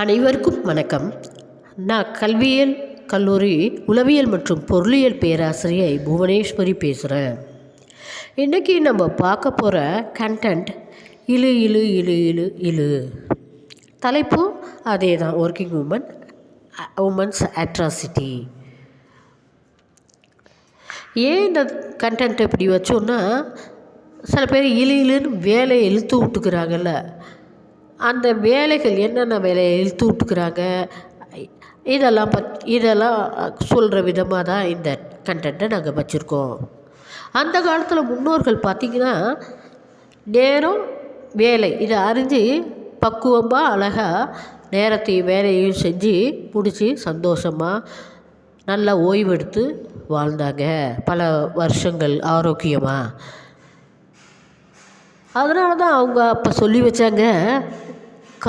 அனைவருக்கும் வணக்கம். நான் கல்வியியல் கல்லூரி உளவியல் மற்றும் பொருளியல் பேராசிரியை புவனேஸ்வரி பேசுகிறேன் இன்றைக்கி நம்ம பார்க்க போகிற கண்டென்ட் இழு இழு இழு இழு இழு. தலைப்பும் அதே தான் ஒர்க்கிங் உமன் உமன்ஸ் அட்ராசிட்டி ஏன் இந்த கண்டென்ட் இப்படி வச்சோன்னா சில பேர் இழு இழுன்னு வேலையை இழுத்து விட்டுக்கிறாங்கல்ல. அந்த வேலைகள் என்னென்ன வேலையை இழுத்து விட்டுக்கிறாங்க இதெல்லாம் பத் இதெல்லாம் சொல்கிற விதமாக தான் இந்த கண்டென்ட்டை நாங்கள் வச்சுருக்கோம். அந்த காலத்தில் முன்னோர்கள் பார்த்திங்கன்னா நேரம் வேலை இதை அறிஞ்சு பக்குவமாக அழகாக நேரத்தையும் வேலையும் செஞ்சு முடித்து சந்தோஷமாக நல்லா ஓய்வெடுத்து வாழ்ந்தாங்க. பல வருஷங்கள் ஆரோக்கியமாக அதனால தான் அவங்க அப்போ சொல்லி வச்சாங்க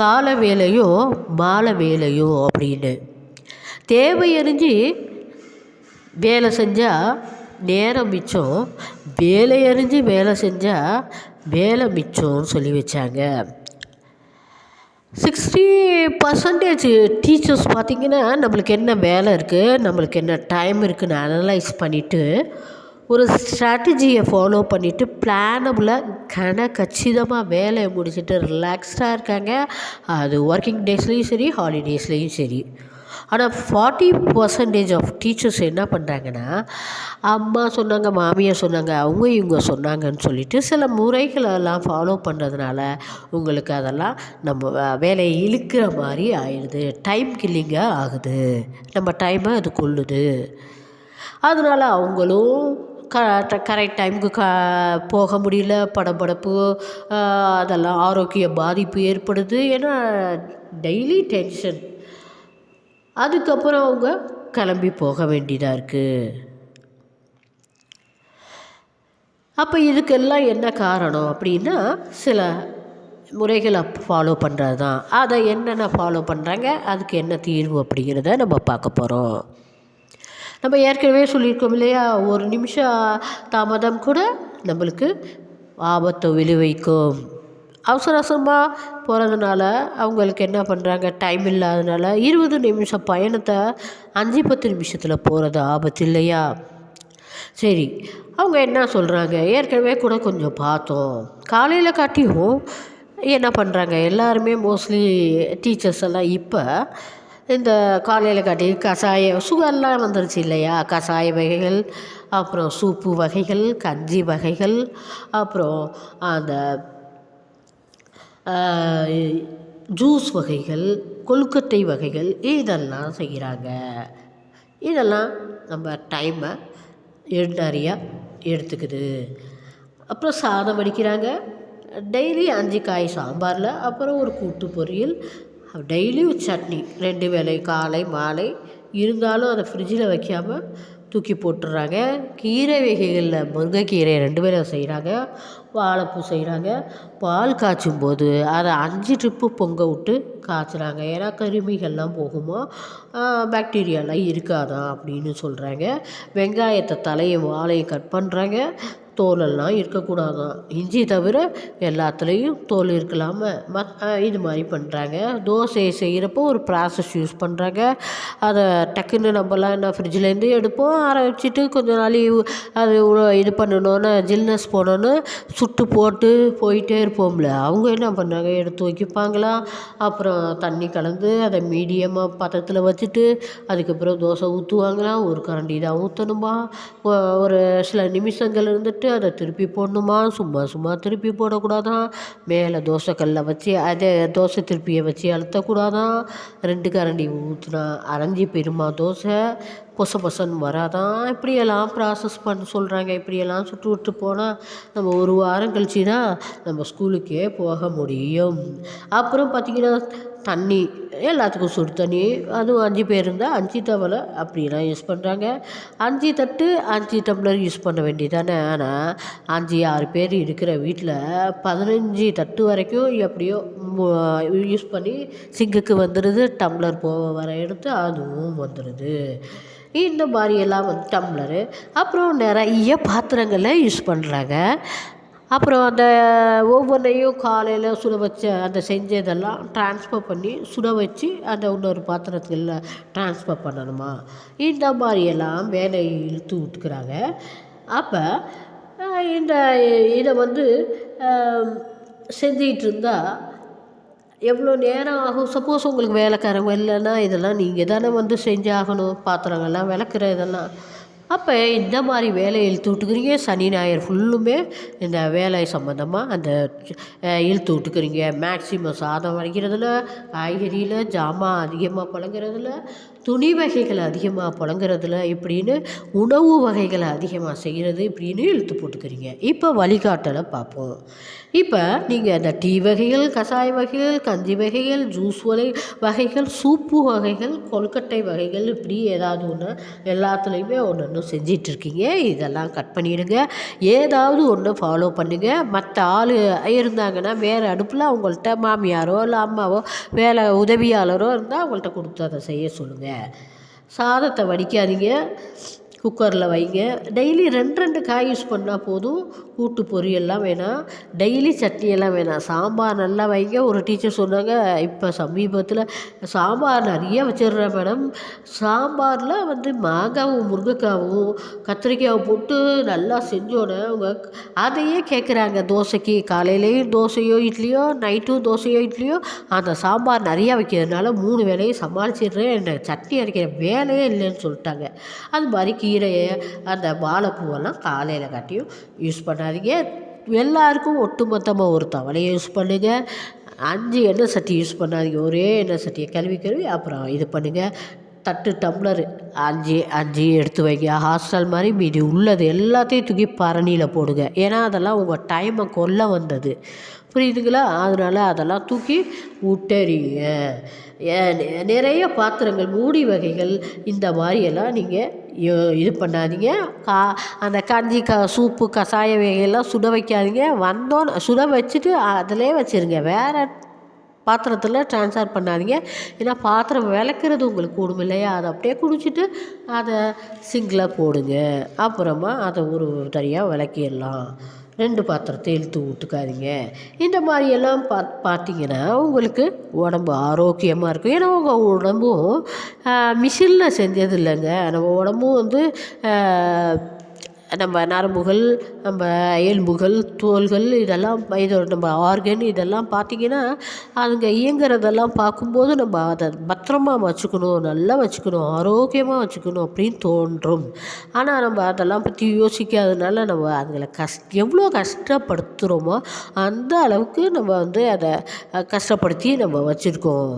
கால வேலையோ மாலை வேலையோ அப்படின்னு. தேவை அறிஞ்சு வேலை செஞ்சால் நேரம் மிச்சம் வேலை அறிஞ்சு வேலை செஞ்சால் வேலை மிச்சம்னு சொல்லி வச்சாங்க. சிக்ஸ்டி பர்சன்டேஜ் டீச்சர்ஸ் பார்த்திங்கன்னா நம்மளுக்கு என்ன வேலை இருக்குது நம்மளுக்கு என்ன டைம் இருக்குதுன்னு அனலைஸ் பண்ணிவிட்டு ஒரு ஸ்ட்ராட்டஜியை ஃபாலோ பண்ணிவிட்டு பிளானபுளாக கன கச்சிதமாக வேலையை முடிச்சுட்டு ரிலாக்ஸ்டாக இருக்காங்க. அது ஒர்க்கிங் டேஸ்லேயும் சரி ஹாலிடேஸ்லேயும் சரி. ஆனால் ஃபார்ட்டி பர்சன்டேஜ் ஆஃப் டீச்சர்ஸ் என்ன பண்ணுறாங்கன்னா அம்மா சொன்னாங்க மாமியார் சொன்னாங்க அவங்க இவங்க சொன்னாங்கன்னு சொல்லிட்டு சில முறைகளெல்லாம் ஃபாலோ பண்ணுறதுனால உங்களுக்கு அதெல்லாம் நம்ம வேலையை இழுக்கிற மாதிரி ஆயிடுது. டைம் கில்லிங்காக ஆகுது. நம்ம டைமை அது கொள்ளுது. அதனால் அவங்களும் கரெக்ட் டைமுக்கு க போக முடியல படபடப்பு அதெல்லாம் ஆரோக்கிய பாதிப்பு ஏற்படுது ஏன்னா டெய்லி டென்ஷன் அதுக்கப்புறம் அவங்க கிளம்பி போக வேண்டியதாக இருக்குது அப்போ இதுக்கெல்லாம் என்ன காரணம் அப்படின்னா சில முறைகளை ஃபாலோ பண்ணுறது தான் அதை என்னென்ன ஃபாலோ பண்ணுறாங்க அதுக்கு என்ன தீர்வு அப்படிங்கிறத நம்ம பார்க்க போகிறோம் நம்ம ஏற்கனவே சொல்லியிருக்கோம் இல்லையா? ஒரு நிமிஷம் தாமதம் கூட நம்மளுக்கு ஆபத்தை விளைவிக்கும். அவசர அவசரமாக போகிறதுனால அவங்களுக்கு என்ன பண்ணுறாங்க டைம் இல்லாதனால இருபது நிமிஷம் பயணத்தை அஞ்சு பத்து நிமிஷத்தில் போகிறது ஆபத்து இல்லையா? சரி அவங்க என்ன சொல்கிறாங்க ஏற்கனவே கூட கொஞ்சம் பார்த்தோம். காலையில் காட்டியும் என்ன பண்ணுறாங்க எல்லாருமே மோஸ்ட்லி டீச்சர்ஸ் எல்லாம் இப்போ இந்த காலையில் காட்டி கஷாய சுகர்லாம் வந்துருச்சு இல்லையா? கஷாய வகைகள் அப்புறம் சூப்பு வகைகள் கஞ்சி வகைகள் அப்புறம் அந்த ஜூஸ் வகைகள் கொழுக்கட்டை வகைகள் இதெல்லாம் செய்கிறாங்க இதெல்லாம் நம்ம டைமை நிறையா எடுத்துக்குது. அப்புறம் சாதம் வடிக்கிறாங்க. டெய்லி அஞ்சு காய் சாம்பாரில் அப்புறம் ஒரு கூட்டு பொரியல் டெய்லியும் சட்னி ரெண்டு வேலை காலை மாலை. இருந்தாலும் அதை ஃப்ரிட்ஜில் வைக்காமல் தூக்கி போட்டுடுறாங்க கீரை வகைகளில் முருங்கைக்கீரை ரெண்டு பேரும் செய்கிறாங்க வாழைப்பூ செய்கிறாங்க பால் காய்ச்சும் போது அதை அஞ்சு ட்ரிப்பு பொங்க விட்டு காய்ச்சுறாங்க. ஏன்னா கருமிகள்லாம் போகுமா? பாக்டீரியாலாம் இருக்காதா? அப்படின்னு சொல்கிறாங்க வெங்காயத்தை தலையை வாழையை கட் பண்ணுறாங்க தோலெல்லாம் இருக்கக்கூடாதான். இஞ்சி தவிர எல்லாத்துலேயும் தோல் இருக்கலாம. மத் இது மாதிரி பண்ணுறாங்க தோசை செய்கிறப்போ ஒரு ப்ராசஸ் யூஸ் பண்ணுறாங்க அதை டக்குன்னு நம்மலாம் என்ன ஃப்ரிட்ஜிலேருந்து எடுப்போம். ஆற வச்சுட்டு கொஞ்ச நாள் அது இது பண்ணணுன்னு ஜில்னஸ் போனோன்னு சுட்டு போட்டு போயிட்டே இருப்போம்ல. அவங்க என்ன பண்ணாங்க? எடுத்து வைக்கிப்பாங்களா அப்புறம் தண்ணி கலந்து அதை மீடியமாக பதத்தில் வச்சுட்டு அதுக்கப்புறம் தோசை ஊற்றுவாங்களாம் ஒரு கரண்டி தான் ஊற்றணுமா ஒரு சில நிமிஷங்கள் இருந்துட்டு அதை திருப்பி போடணுமா? சும்மா சும்மா திருப்பி போடக்கூடாதான் மேலே தோசைக்கல்லை வச்சு அதே தோசை திருப்பியை வச்சு அழுத்தக்கூடாதான் ரெண்டு கரண்டி ஊற்றுனா அரைஞ்சி பெருமா தோசை? பொச பொசன்னு வராதான் இப்படியெல்லாம் ப்ராசஸ் பண்ண சொல்கிறாங்க இப்படியெல்லாம் சுட்டு விட்டு போனால் நம்ம ஒரு வாரம் கழிச்சு தான் நம்ம ஸ்கூலுக்கே போக முடியும். அப்புறம் பார்த்திங்கன்னா தண்ணி எல்லாத்துக்கும் சுடு தண்ணி அதுவும் அஞ்சு பேர் இருந்தால் அஞ்சு தவளை அப்படிலாம் யூஸ் பண்ணுறாங்க அஞ்சு தட்டு அஞ்சு டம்ளர் யூஸ் பண்ண வேண்டியதானே ஆனால் அஞ்சு ஆறு பேர் இருக்கிற வீட்டில் பதினஞ்சு தட்டு வரைக்கும் எப்படியோ யூஸ் பண்ணி சிங்குக்கு வந்துடுது டம்ளர் போக வர எடுத்து அதுவும் வந்துடுது இந்த மாதிரியெல்லாம் வந்து டம்ளரு. அப்புறம் நிறைய பாத்திரங்களை யூஸ் பண்ணுறாங்க அப்புறம் அந்த ஒவ்வொன்றையும் காலையில் சுட வச்ச அந்த செஞ்சதெல்லாம் ட்ரான்ஸ்ஃபர் பண்ணி சுட வச்சு அந்த இன்னொரு பாத்திரத்தில் ட்ரான்ஸ்ஃபர் பண்ணணுமா? இந்த மாதிரியெல்லாம் வேலையை இழுத்து விட்டுக்கிறாங்க அப்போ இந்த இதை வந்து செஞ்சிகிட்டு இருந்தால் எவ்வளோ நேரம் ஆகும்? சப்போஸ் உங்களுக்கு வேலைக்காரங்க இல்லைன்னா இதெல்லாம் நீங்கள் தானே வந்து செஞ்சாகணும். பாத்திரங்கள்லாம் விளக்குற இதெல்லாம். அப்போ இந்த மாதிரி வேலையை இழுத்து விட்டுக்கிறீங்க. சனி ஞாயிறு ஃபுல்லுமே இந்த வேலை சம்மந்தமாக அந்த இழுத்து விட்டுக்கிறீங்க. மேக்சிமம் சாதம் வரைக்கிறதுல காய்கறியில் ஜாமான் அதிகமாக புழங்குறதுல துணி வகைகளை அதிகமாக புழங்குறதுல இப்படின்னு உணவு வகைகளை அதிகமாக செய்கிறது இப்படின்னு இழுத்து போட்டுக்கிறீங்க. இப்போ வழிகாட்டலை பார்ப்போம். இப்போ நீங்கள் அந்த டீ வகைகள் கஷாய வகைகள் கஞ்சி வகைகள் ஜூஸ் வகை வகைகள் சூப்பு வகைகள் கொல்கட்டை வகைகள் இப்படி ஏதாவது ஒன்று எல்லாத்துலேயுமே ஒன்று ஒன்று செஞ்சிட்ருக்கீங்க. இதெல்லாம் கட் பண்ணிவிடுங்க ஏதாவது ஒன்று ஃபாலோ பண்ணுங்கள் மற்ற ஆள் இருந்தாங்கன்னா வேறு அடுப்பில் அவங்கள்ட்ட மாமியாரோ இல்லை அம்மாவோ வேலை உதவியாளரோ இருந்தால் அவங்கள்ட்ட கொடுத்து அதை செய்ய சொல்லுங்கள் சாதத்தை வடிக்காதீங்க. குக்கரில் வைங்க. டெய்லி ரெண்டு ரெண்டு காய் யூஸ் பண்ணால் போதும். கூட்டு பொரியல்லாம் வேணாம். டெய்லி சட்னியெல்லாம் வேணாம். சாம்பார் நல்லா வைங்க. ஒரு டீச்சர் சொன்னாங்க இப்போ சமீபத்தில் சாம்பார் நிறைய வச்சிடுறேன் மேடம். சாம்பாரில் வந்து மாங்காவும் முருங்கைக்காவும் கத்திரிக்காயும் போட்டு நல்லா செஞ்சோன்னே அவங்க அதையே கேட்குறாங்க தோசைக்கு காலையிலேயும் தோசையோ இட்லியோ நைட்டும் தோசையோ இட்லியோ அந்த சாம்பார் நிறையா வைக்கிறதுனால மூணு வேலையும் சமாளிச்சிடுறேன். என்ன சட்னி அரைக்கிற வேலையே இல்லைன்னு சொல்லிட்டாங்க. அது மாதிரி கீரையை அந்த வாழைப்பூவெல்லாம் காலையில் காட்டியும் யூஸ் பண்ணாதீங்க. எல்லாருக்கும் ஒட்டுமொத்தமாக ஒரு தவளையை யூஸ் பண்ணுங்கள் அஞ்சு எண்ணெய் சட்டி யூஸ் பண்ணாதீங்க. ஒரே எண்ணெய் சட்டியை கழுவி கழுவி அப்புறம் இது பண்ணுங்கள் தட்டு டம்ளரு. அஞ்சு அஞ்சு எடுத்து வைங்க. ஹாஸ்டல் மாதிரி மீதி உள்ளது எல்லாத்தையும் தூக்கி பரணியில் போடுங்க. ஏன்னா அதெல்லாம் உங்கள் டைமை கொல்ல வந்தது. புரியுதுங்களா? அதனால் அதெல்லாம் தூக்கி விட்டறிங்க நிறைய பாத்திரங்கள் மூடி வகைகள் இந்த மாதிரியெல்லாம் நீங்கள் இது பண்ணாதீங்க. கா அந்த கஞ்சி க சூப்பு கஷாய வகையெல்லாம் சுட வைக்காதீங்க. வந்தோன்னு சுட வச்சுட்டு அதிலே வச்சுருங்க. வேறு பாத்திரத்தில் ட்ரான்ஸ்ஃபர் பண்ணாதீங்க. ஏன்னா பாத்திரம் விளக்குறது உங்களுக்கு கூடும் இல்லையா? அதை அப்படியே குடிச்சிட்டு அதை சிங்கில் போடுங்க. அப்புறமா அதை ஒரு தனியாக விளக்கிடலாம். ரெண்டு பாத்திரத்தை இழுத்து விட்டுக்காதீங்க. இந்த மாதிரியெல்லாம் பா பார்த்தீங்கன்னா உங்களுக்கு உடம்பு ஆரோக்கியமாக இருக்கும். ஏன்னா உங்கள் உடம்பும் மிஷினில் செஞ்சது இல்லைங்க. நம்ம உடம்பும் வந்து நம்ம நரம்புகள் நம்ம எலும்புகள் தோல்கள் இதெல்லாம் இது நம்ம ஆர்கன் இதெல்லாம் பார்த்திங்கன்னா அதுங்க இயங்குறதெல்லாம் பார்க்கும்போது நம்ம அதை பத்திரமா வச்சுக்கணும் நல்லா வச்சுக்கணும் ஆரோக்கியமாக வச்சுக்கணும் அப்படின்னு தோன்றும். ஆனால் நம்ம அதெல்லாம் பற்றி யோசிக்காதனால நம்ம அதுங்களை கஷ் எவ்வளோ கஷ்டப்படுத்துகிறோமோ அந்த அளவுக்கு நம்ம வந்து அதை கஷ்டப்படுத்தி நம்ம வச்சுருக்கோம்.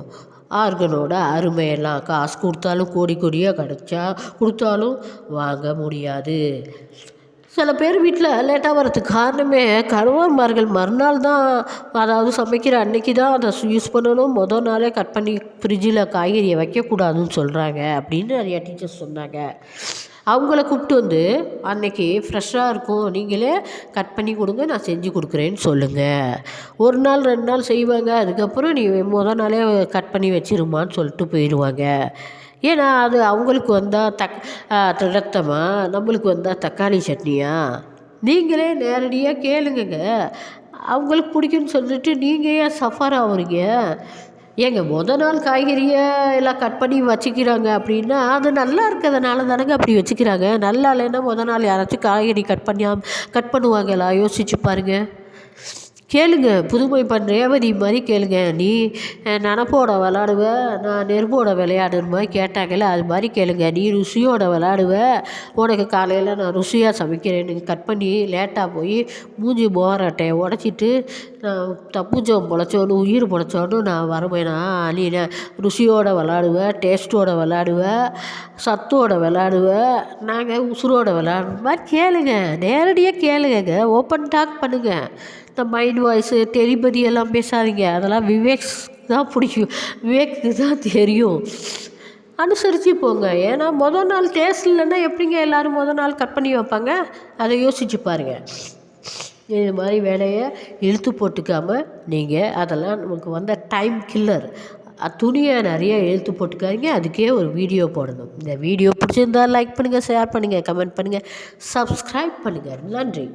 ஆர்கனோட அருமையெல்லாம் காசு கொடுத்தாலும் கோடி கோடியாக கிடச்சா கொடுத்தாலும் வாங்க முடியாது. சில பேர் வீட்டில் லேட்டாக வரதுக்கு காரணமே கணவன்மார்கள் மறுநாள் தான் அதாவது சமைக்கிற அன்னைக்கு தான் அதை யூஸ் பண்ணணும். மொதல் நாளே கட் பண்ணி ஃப்ரிட்ஜில் காய்கறியை வைக்கக்கூடாதுன்னு சொல்கிறாங்க அப்படின்னு நிறையா டீச்சர்ஸ் சொன்னாங்க. அவங்கள கூப்பிட்டு வந்து அன்னைக்கு ஃப்ரெஷ்ஷாக இருக்கும். நீங்களே கட் பண்ணி கொடுங்க. நான் செஞ்சு கொடுக்குறேன்னு சொல்லுங்கள் ஒரு நாள் ரெண்டு நாள் செய்வாங்க. அதுக்கப்புறம் நீ முத நாளே கட் பண்ணி வச்சிருமான்னு சொல்லிட்டு போயிடுவாங்க. ஏன்னா அது அவங்களுக்கு வந்தால் தக் ரத்தமாக நம்மளுக்கு வந்தால் தக்காளி சட்னியா? நீங்களே நேரடியாக கேளுங்கங்க. அவங்களுக்கு பிடிக்குன்னு சொல்லிட்டு நீங்கள் ஏன் சஃபர் ஆகுறீங்க? ஏங்க மொதல் நாள் காய்கறியை எல்லாம் கட் பண்ணி வச்சுக்கிறாங்க அப்படின்னா அது நல்லா இருக்கிறதுனால தானேங்க அப்படி வச்சுக்கிறாங்க. நல்லா இல்லைன்னா முத நாள் யாராச்சும் காய்கறி கட் பண்ணியா கட் பண்ணுவாங்களா? யோசிச்சு பாருங்கள் கேளுங்க புதுமை பண் ரேவதி மாதிரி கேளுங்க. நீ நினப்போட விளாடுவ நான் நெருப்போட விளையாடுற மாதிரி கேட்டாங்கல்ல அது மாதிரி கேளுங்க. நீ ருசியோட விளாடுவ உனக்கு காலையில் நான் ருசியாக சமைக்கிறேன்னு கட் பண்ணி லேட்டாக போய் மூஞ்சி போராட்டையை உடச்சிட்டு நான் தப்புச்சோம் பொழைச்சோன்னு உயிர் பொழைச்சோன்னு நான் வருவேனா. நீ ருசியோட விளாடுவேன் டேஸ்ட்டோட விளாடுவேன் சத்தோட விளாடுவேன் நாங்கள் உசுரோட விளாடுற மாதிரி கேளுங்க. நேரடியாக கேளுங்க ஓப்பன் டாக் பண்ணுங்கள் இந்த மைண்ட் வாய்ஸு தெரிபதி எல்லாம் பேசாதீங்க. அதெல்லாம் விவேக்ஸ் தான் பிடிக்கும். விவேக்கு தான் தெரியும். அனுசரித்து போங்க. ஏன்னா மொதல் நாள் டேஸ்ட் இல்லைன்னா எப்படிங்க எல்லோரும் மொதல் நாள் கட் பண்ணி வைப்பாங்க? அதை யோசிச்சு பாருங்கள் இது மாதிரி வேலையை இழுத்து போட்டுக்காமல் நீங்கள் அதெல்லாம் நமக்கு வந்த டைம் கில்லர் துணியை நிறைய இழுத்து போட்டுக்காதீங்க. அதுக்கே ஒரு வீடியோ போடணும். இந்த வீடியோ பிடிச்சிருந்தால் லைக் பண்ணுங்கள் ஷேர் பண்ணுங்கள் கமெண்ட் பண்ணுங்கள் சப்ஸ்கிரைப் பண்ணுங்கள் நன்றி.